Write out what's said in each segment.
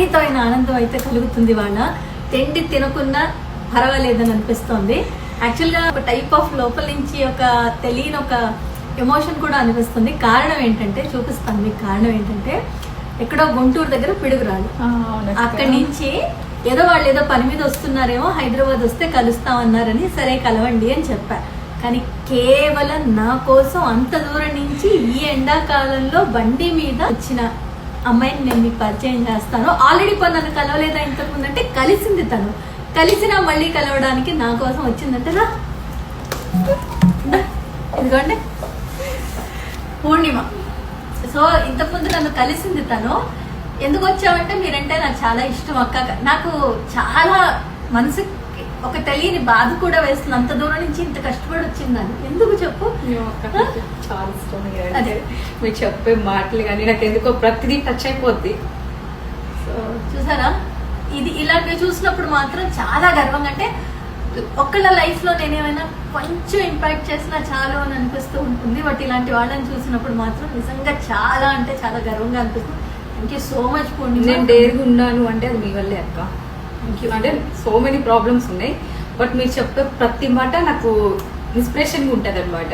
విపరీతమైన ఆనందం అయితే కలుగుతుంది వాళ్ళ. తిండి తినకున్నా పర్వాలేదని అనిపిస్తుంది. యాక్చువల్గా ఒక టైప్ ఆఫ్ లోపల నుంచి ఒక తెలియని ఒక ఎమోషన్ కూడా అనిపిస్తుంది. కారణం ఏంటంటే చూపిస్తాను మీకు కారణం ఏంటంటే ఎక్కడో గుంటూరు దగ్గర పిడుగురాలు. అక్కడి నుంచి ఏదో వాళ్ళు ఏదో పని మీద వస్తున్నారేమో హైదరాబాద్ వస్తే కలుస్తామన్నారని సరే కలవండి అని చెప్పా. కానీ కేవలం నా కోసం అంత దూరం నుంచి ఈ ఎండాకాలంలో బండి మీద వచ్చిన అమ్మాయిని నేను మీకు పరిచయం చేస్తాను. ఆల్రెడీ కొన్ని నన్ను కలవలేదా ఇంతకు ముందు? అంటే కలిసింది తను. కలిసినా మళ్ళీ కలవడానికి నా కోసం వచ్చిందంటే రా. ఇదిగోండి. పూర్ణిమ. సో ఇంతకుముందు నన్ను కలిసింది తను. ఎందుకు వచ్చావంటే మీరంటే నాకు చాలా ఇష్టం అక్క నాకు చాలా మనసుకి ఒక తెలియని బాధ కూడా వేస్తుంది. అంత దూరం నుంచి ఇంత కష్టపడి వచ్చిందని. ఎందుకు చెప్పు? చాలా ఇష్టం అదే. మీరు చెప్పే మాటలు కానీ నాకు ఎందుకో ప్రతిదీ టచ్ అయిపోద్ది. సో చూసారా? ఇది ఇలాంటివి చూసినప్పుడు మాత్రం చాలా గర్వంగా అంటే ఒక్కళ్ళ లైఫ్లో నేను ఏమైనా కొంచెం ఇంపాక్ట్ చేసినా చాలు అని అనిపిస్తూ ఉంటుంది. బట్ ఇలాంటి వాళ్ళని చూసినప్పుడు మాత్రం నిజంగా చాలా అంటే చాలా గర్వంగా అనిపిస్తుంది. Thank you so much Purnima. నేను డేర్గా ఉన్నాను అంటే అది మీ వల్లే అక్క. అంటే సో మెనీ ప్రాబ్లమ్స్ ఉన్నాయి. బట్ మీరు చెప్పే ప్రతి మాట నాకు ఇన్స్పిరేషన్ ఉంటుంది అనమాట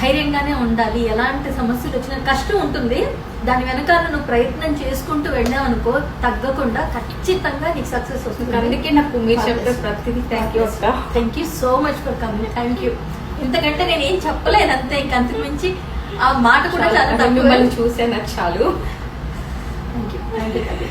ధైర్యంగానే ఉండాలి. ఎలాంటి సమస్యలు వచ్చినా కష్టం ఉంటుంది. దాని వెనకాల నువ్వు ప్రయత్నం చేసుకుంటూ వెళ్ళావు అనుకో తగ్గకుండా ఖచ్చితంగా నీకు సక్సెస్ వస్తుంది. అందుకే నాకు మీరు చెప్పే ప్రతిదీ థ్యాంక్ యూ అక్క. Thank you so much for coming thank you ఇంతకంటే నేను ఏం చెప్పలేదు అంతే. ఇంక అంతకు మించి ఆ మాట కూడా చాలా. మిమ్మల్ని చూసే నాకు చాలు. Thank you thank you